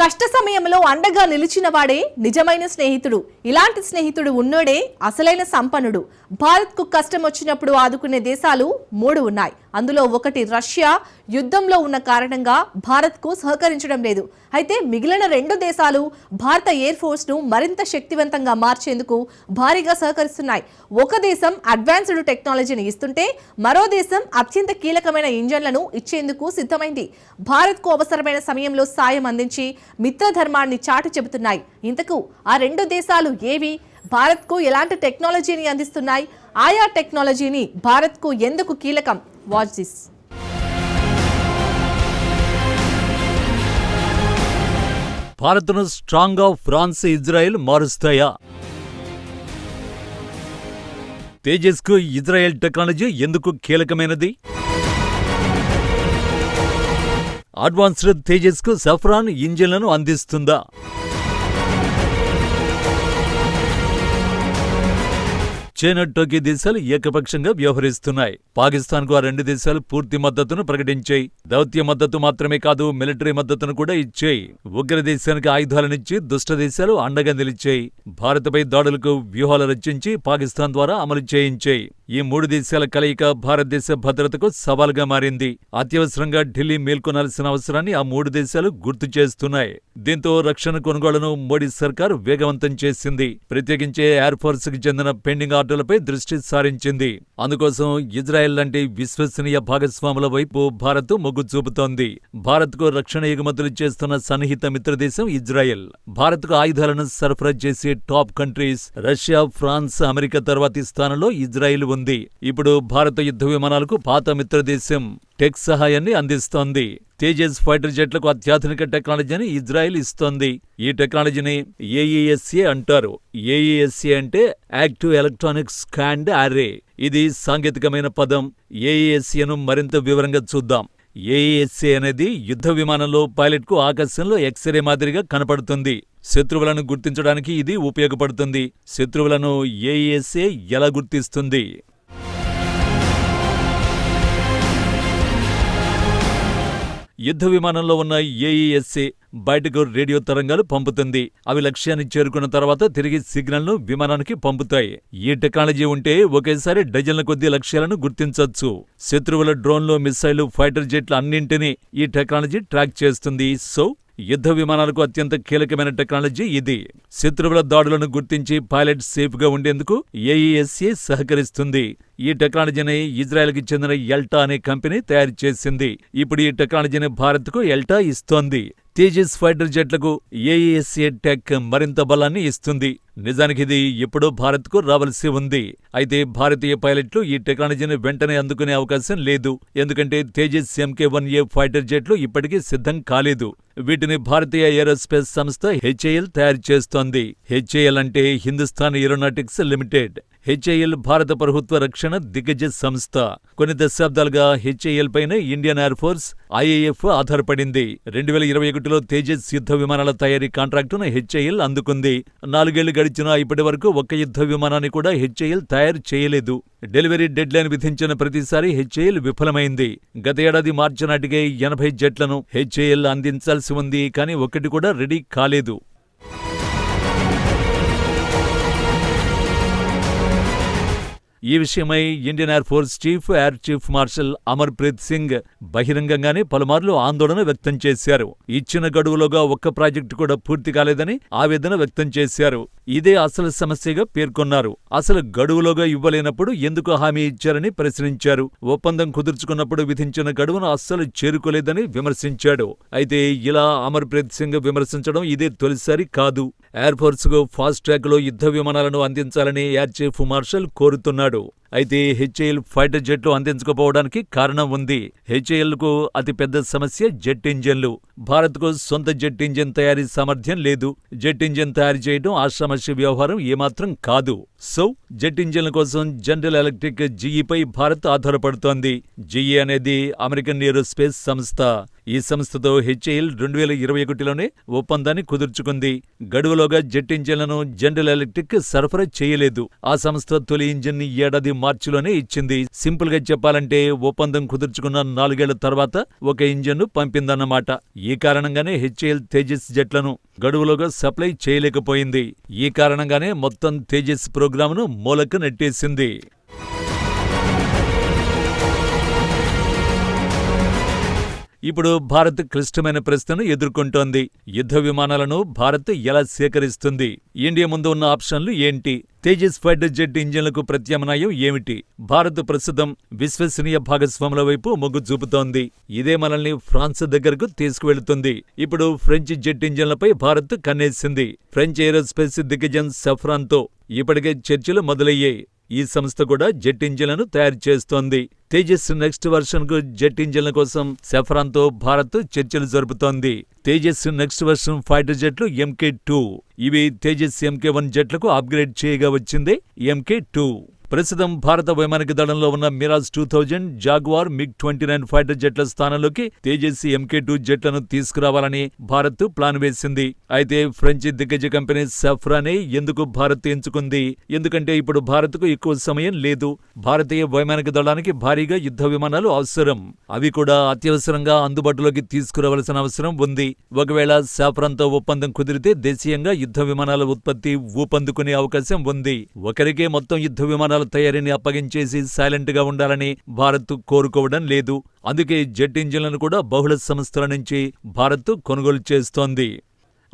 కష్ట సమయంలో అండగా నిలిచిన వాడే నిజమైన స్నేహితుడు. ఇలాంటి స్నేహితుడు ఉన్నోడే అసలైన సంపన్నుడు. భారత్కు కష్టం వచ్చినప్పుడు ఆదుకునే దేశాలు మూడు ఉన్నాయి. అందులో ఒకటి రష్యా యుద్ధంలో ఉన్న కారణంగా భారత్కు సహకరించడం లేదు. అయితే మిగిలిన రెండు దేశాలు భారత ఎయిర్ ఫోర్స్ను మరింత శక్తివంతంగా మార్చేందుకు భారీగా సహకరిస్తున్నాయి. ఒక దేశం అడ్వాన్స్డ్ టెక్నాలజీని ఇస్తుంటే మరో దేశం అత్యంత కీలకమైన ఇంజన్లను ఇచ్చేందుకు సిద్ధమైంది. భారత్కు అవసరమైన సమయంలో సాయం అందించి మిత్రధర్మాన్ని చాటి చెబుతున్నాయి. ఇంతకు ఆ రెండు దేశాలు ఏవి? భారత్కు ఎలాంటి టెక్నాలజీని అందిస్తున్నాయి? ఆయా టెక్నాలజీని భారత్కు ఎందుకు కీలకం? వాచ్ దిస్ భారత్ను స్ట్రాంగ్గా ఫ్రాన్స్ ఇజ్రాయెల్ మారుస్తాయా? తేజస్కు ఇజ్రాయెల్ టెక్నాలజీ ఎందుకు కీలకమైనది? అడ్వాన్స్డ్ తేజస్కు సఫ్రాన్ ఇంజిన్లను అందిస్తుందా? చైనా టోకీ దేశాలు ఏకపక్షంగా వ్యవహరిస్తున్నాయి. పాకిస్తాన్కు ఆ రెండు దేశాలు పూర్తి మద్దతును ప్రకటించాయి. దౌత్య మద్దతు మాత్రమే కాదు మిలిటరీ మద్దతును కూడా ఇచ్చాయి. ఉగ్ర దేశానికి ఆయుధాలనిచ్చి దుష్ట దేశాలు అండగా నిలిచాయి. భారత్పై దాడులకు వ్యూహాలు రచించి పాకిస్తాన్ ద్వారా అమలు చేయించాయి. ఈ మూడు దేశాల కలయిక భారతదేశ భద్రతకు సవాల్గా మారింది. అత్యవసరంగా ఢిల్లీ మేల్కొనాల్సిన అవసరాన్ని ఆ మూడు దేశాలు గుర్తు చేస్తున్నాయి. దీంతో రక్షణ కొనుగోళ్ళను మోడీ సర్కార్ వేగవంతం చేసింది. ప్రత్యేకించే ఎయిర్ ఫోర్స్కి చెందిన పెండింగ్ ఆర్డర్లపై దృష్టి సారించింది. అందుకోసం ఇజ్రాయెల్ లాంటి విశ్వసనీయ భాగస్వాముల వైపు భారత్ మొగ్గు చూపుతోంది. భారత్కు రక్షణ ఎగుమతులు చేస్తున్న సన్నిహిత మిత్రదేశం ఇజ్రాయెల్. భారత్కు ఆయుధాలను సరఫరా చేసే top countries Russia France America తర్వాతి స్థానంలో ఇజ్రాయెల్ ఉంది. ఇప్పుడు భారత యుద్ధ విమానాలకు పాత మిత్రదేశం. టెక్ సహాయాన్ని అందిస్తోంది. తేజస్ ఫైటర్ జెట్లకు అత్యాధునిక టెక్నాలజీని ఇజ్రాయెల్ ఇస్తోంది. ఈ టెక్నాలజీని ఏఈఎస్ఏ అంటారు. ఏఈఎస్ఏ అంటే యాక్టివ్ ఎలక్ట్రానిక్ స్కాండ్ అరే ఇది సాంకేతికమైన పదం. ఏఈఎస్ఏను మరింత వివరంగా చూద్దాం. ఏఈఎస్ఏ అనేది యుద్ధ విమానంలో పైలట్కు ఆకాశంలో ఎక్స్రే మాదిరిగా కనపడుతుంది. శత్రువులను గుర్తించడానికి ఇది ఉపయోగపడుతుంది. శత్రువులను ఏఈఎస్ఏ ఎలా గుర్తిస్తుంది? యుద్ధ విమానంలో ఉన్న ఏఈఎస్ఏ బయటకు రేడియో తరంగాలు పంపుతుంది. అవి లక్ష్యాన్ని చేరుకున్న తర్వాత తిరిగి సిగ్నల్ను విమానానికి పంపుతాయి. ఈ టెక్నాలజీ ఉంటే ఒకేసారి డజన్ల కొద్ది లక్ష్యాలను గుర్తించవచ్చు శత్రువుల డ్రోన్లు మిస్సైలు ఫైటర్ జెట్లు అన్నింటినీ ఈ టెక్నాలజీ ట్రాక్ చేస్తుంది. సో యుద్ధ విమానాలకు అత్యంత కీలకమైన టెక్నాలజీ ఇది. శత్రువుల దాడులను గుర్తించి పైలట్ సేఫ్గా ఉండేందుకు ఏఈఎస్ఏ సహకరిస్తుంది. ఈ టెక్నాలజీని ఇజ్రాయెల్కి చెందిన ఎల్టా అనే కంపెనీ తయారు చేసింది. ఇప్పుడు ఈ టెక్నాలజీని భారత్కు ఎల్టా ఇస్తోంది. తేజస్ ఫైటర్ జెట్లకు ఏఏఎస్ఏ టెక్ మరింత బలాన్ని ఇస్తుంది. నిజానికి ఇది ఎప్పుడో భారత్కు రావలసి ఉంది. అయితే భారతీయ పైలట్లు ఈ టెక్నాలజీని వెంటనే అందుకునే అవకాశం లేదు. ఎందుకంటే Tejas MK one A fighter జెట్లు ఇప్పటికీ సిద్ధం కాలేదు. వీటిని భారతీయ ఏరోస్పేస్ సంస్థ హెచ్ఏఎల్ తయారు చేస్తోంది. హెచ్ఏఎల్ అంటే హిందుస్థాన్ ఏరోనాటిక్స్ లిమిటెడ్. హెచ్ఏఎల్ భారత ప్రభుత్వ రక్షణ దిగ్గజ సంస్థ. కొన్ని దశాబ్దాలుగా హెచ్ఏఎల్ పైన ఇండియన్ ఎయిర్ ఫోర్స్ ఐఏఎఫ్ ఆధారపడింది. రెండు వేల ఇరవై ఒకటి ఒకటిలో తేజస్ యుద్ధ విమానాల తయారీ కాంట్రాక్టును హెచ్ఏఎల్ అందుకుంది. నాలుగేళ్ళు గడిచినా ఇప్పటి వరకు ఒక్క యుద్ధ విమానాన్ని కూడా హెచ్ఏఎల్ తయారు చేయలేదు. డెలివరీ డెడ్ లైన్ విధించిన ప్రతిసారి హెచ్ఏఎల్ విఫలమైంది. గత ఏడాది మార్చి నాటికే ఎనభై జెట్లను హెచ్ఏఎల్ అందించాల్సి ఉంది కానీ ఒక్కటి కూడా రెడీ కాలేదు. ఈ విషయమై Indian air force chief air chief marshal Amarpreet Singh బహిరంగంగానే పలుమార్లు ఆందోళన వ్యక్తం చేశారు. ఇచ్చిన గడువులోగా ఒక్క ప్రాజెక్టు కూడా పూర్తి కాలేదని ఆవేదన వ్యక్తం చేశారు. ఇదే అసలు సమస్యగా పేర్కొన్నారు. అసలు గడువులోగా ఇవ్వలేనప్పుడు ఎందుకు హామీ ఇచ్చారని ప్రశ్నించారు. ఒప్పందం కుదుర్చుకున్నప్పుడు విధించిన గడువును అస్సలు చేరుకోలేదని విమర్శించాడు. అయితే ఇలా అమర్ప్రీత్ సింగ్ విమర్శించడం ఇదే తొలిసారి కాదు. ఎయిర్ ఫోర్స్కు ఫాస్ట్ ట్రాక్లో యుద్ధ విమానాలను అందించాలని ఎయిర్ చీఫ్ మార్షల్ కోరుతున్నాడు అన్నాడు అయితే హెచ్ఏఎల్ ఫైటర్ జెట్లు అందించకపోవడానికి కారణం ఉంది. హెచ్ఏఎల్కు అతిపెద్ద సమస్య జెట్ ఇంజన్లు. భారత్కు సొంత జెట్ ఇంజిన్ తయారీ సామర్థ్యం లేదు. జెట్ ఇంజిన్ తయారు చేయడం ఆ సమస్య వ్యవహారం ఏమాత్రం కాదు. సో జెట్ ఇంజిన్ల కోసం జనరల్ ఎలక్ట్రిక్ జీఈపై భారత్ ఆధారపడుతోంది. జీఈ అనేది అమెరికన్ ఏరోస్పేస్ సంస్థ. ఈ సంస్థతో హెచ్ఏఎల్ రెండు వేల ఇరవై ఒకటిలోనే ఒప్పందాన్ని కుదుర్చుకుంది. గడువులోగా జెట్ ఇంజిన్లను జనరల్ ఎలక్ట్రిక్ సరఫరా చేయలేదు. ఆ సంస్థ తొలి ఇంజిన్ ఏడాది మార్చిలోనే ఇచ్చింది. సింపుల్గా చెప్పాలంటే ఒప్పందం కుదుర్చుకున్న నాలుగేళ్ళ తర్వాత ఒక ఇంజన్ను పంపిందన్నమాట. ఈ కారణంగానే హెచ్ఏఎల్ తేజస్ జెట్లను గడువులోగా సప్లై చేయలేకపోయింది. ఈ కారణంగానే మొత్తం తేజస్ ప్రోగ్రాంను మూలకు నెట్టేసింది. ఇప్పుడు భారత్ క్లిష్టమైన ప్రశ్నను ఎదుర్కొంటోంది. యుద్ధ విమానాలను భారత్ ఎలా సేకరిస్తుంది? ఇండియా ముందు ఉన్న ఆప్షన్లు ఏంటి? తేజస్ ఫైటర్ జెట్ ఇంజిన్లకు ప్రత్యామ్నాయం ఏమిటి? భారత్ ప్రస్తుతం విశ్వసనీయ భాగస్వాముల వైపు మొగ్గు చూపుతోంది. ఇదే మనల్ని ఫ్రాన్స్ దగ్గరకు తీసుకువెళుతుంది. ఇప్పుడు ఫ్రెంచ్ జెట్ ఇంజిన్లపై భారత్ కన్నేసింది. ఫ్రెంచ్ ఏరోస్పేస్ దిగ్గజం సఫ్రాన్తో ఇప్పటికే చర్చలు మొదలయ్యాయి. ఈ సంస్థ కూడా జెట్ ఇంజిన్లను తయారు చేస్తోంది. తేజస్ నెక్స్ట్ వర్షన్కు జెట్ ఇంజిన్ల కోసం సెఫ్రాన్తో భారత్ చర్చలు జరుపుతోంది. తేజస్ నెక్స్ట్ వర్షన్ ఫైటర్ జెట్లు ఎంకే టూ. ఇవి తేజస్ ఎంకే వన్ జెట్లకు అప్గ్రేడ్ చేయగా వచ్చింది ఎంకే టూ. ప్రస్తుతం భారత వైమానిక దళంలో ఉన్న Mirage two thousand Jaguar MiG twenty nine fighter జెట్ల స్థానంలోకి తేజస్ ఎంకే టూ జెట్లను తీసుకురావాలని భారత్ ప్లాన్ వేసింది. అయితే ఫ్రెంచ్ దిగ్గజ కంపెనీ సఫ్రానే ఎందుకు భారత్ ఎంచుకుంది? ఎందుకంటే ఇప్పుడు భారత్కు ఎక్కువ సమయం లేదు. భారతీయ వైమానిక దళానికి భారీగా యుద్ధ విమానాలు అవసరం. అవి కూడా అత్యవసరంగా అందుబాటులోకి తీసుకురావాల్సిన అవసరం ఉంది. ఒకవేళ సాఫ్రాన్తో ఒప్పందం కుదిరితే దేశీయంగా యుద్ధ విమానాల ఉత్పత్తి ఊపందుకునే అవకాశం ఉంది. ఒకరికే మొత్తం యుద్ధ విమానాలు తయారీని అప్పగించేసి సైలెంట్గా ఉండాలని భారత్ కోరుకోవడం లేదు. అందుకే జెట్ ఇంజిన్లను కూడా బహుళ సంస్థల నుంచి భారత్ కొనుగోలు చేస్తోంది.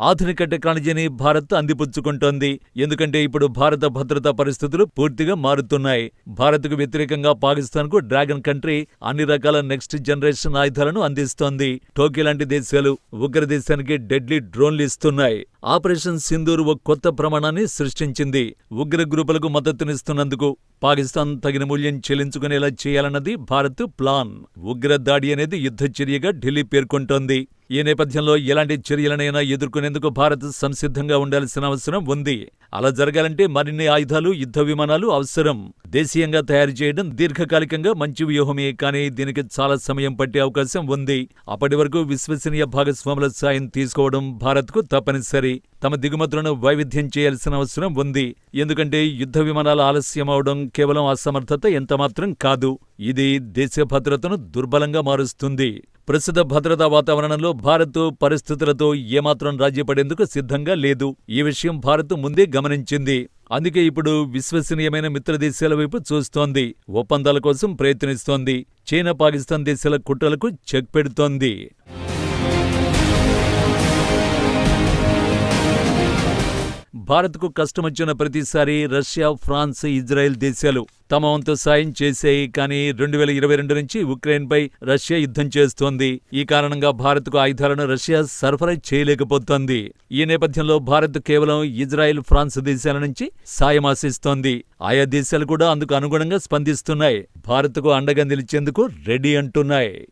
ఆధునిక టెక్నాలజీని భారత్ అందిపుచ్చుకుంటోంది. ఎందుకంటే ఇప్పుడు భారత భద్రతా పరిస్థితులు పూర్తిగా మారుతున్నాయి. భారత్కు వ్యతిరేకంగా పాకిస్తాన్కు డ్రాగన్ కంట్రీ అన్ని రకాల నెక్స్ట్ జనరేషన్ ఆయుధాలను అందిస్తోంది. టోకీ లాంటి దేశాలు ఉగ్ర దేశానికి డెడ్లీ డ్రోన్లు ఇస్తున్నాయి. ఆపరేషన్ సింధూర్ ఓ కొత్త ప్రమాణాన్ని సృష్టించింది. ఉగ్ర గ్రూపులకు మద్దతునిస్తున్నందుకు పాకిస్తాన్ తగిన మూల్యం చెల్లించుకునేలా చేయాలన్నది భారత్ ప్లాన్. ఉగ్ర దాడి అనేది యుద్ధ చర్యగా ఢిల్లీ పేర్కొంటోంది. ఈ నేపథ్యంలో ఎలాంటి చర్యలనైనా ఎదుర్కొనేందుకు భారత్ సంసిద్ధంగా ఉండాల్సిన అవసరం ఉంది. అలా జరగాలంటే మరిన్ని ఆయుధాలు యుద్ధ విమానాలు అవసరం. దేశీయంగా తయారు చేయడం దీర్ఘకాలికంగా మంచి వ్యూహమే కానీ దీనికి చాలా సమయం పట్టే అవకాశం ఉంది. అప్పటి వరకు విశ్వసనీయ భాగస్వాముల సాయం తీసుకోవడం భారత్కు తప్పనిసరి. తమ దిగుమతులను వైవిధ్యం చేయాల్సిన అవసరం ఉంది. ఎందుకంటే యుద్ధ విమానాల ఆలస్యం అవడం కేవలం అసమర్థత ఎంతమాత్రం కాదు. ఇది దేశ భద్రతను దుర్బలంగా మారుస్తుంది. ప్రస్తుత భద్రతా వాతావరణంలో భారత్ పరిస్థితులతో ఏమాత్రం రాజ్యపడేందుకు సిద్ధంగా లేదు. ఈ విషయం భారత్ ముందే గమనించింది. అందుకే ఇప్పుడు విశ్వసనీయమైన మిత్రదేశాల వైపు చూస్తోంది. ఒప్పందాల కోసం ప్రయత్నిస్తోంది. చైనా పాకిస్తాన్ దేశాల కుట్రలకు చెక్ పెడుతోంది. భారత్కు కష్టమొచ్చిన ప్రతిసారి రష్యా ఫ్రాన్స్ ఇజ్రాయెల్ దేశాలు తమ వంతు సాయం చేశాయి. కానీ రెండు వేల ఇరవై రెండు నుంచి ఉక్రెయిన్పై రష్యా యుద్ధం చేస్తోంది. ఈ కారణంగా భారత్కు ఆయుధాలను రష్యా సరఫరా చేయలేకపోతోంది. ఈ నేపథ్యంలో భారత్ కేవలం ఇజ్రాయెల్ ఫ్రాన్స్ దేశాల నుంచి సాయం ఆశిస్తోంది. ఆయా దేశాలు కూడా అందుకు అనుగుణంగా స్పందిస్తున్నాయి. భారత్కు అండగా నిలిచేందుకు రెడీ అంటున్నాయి.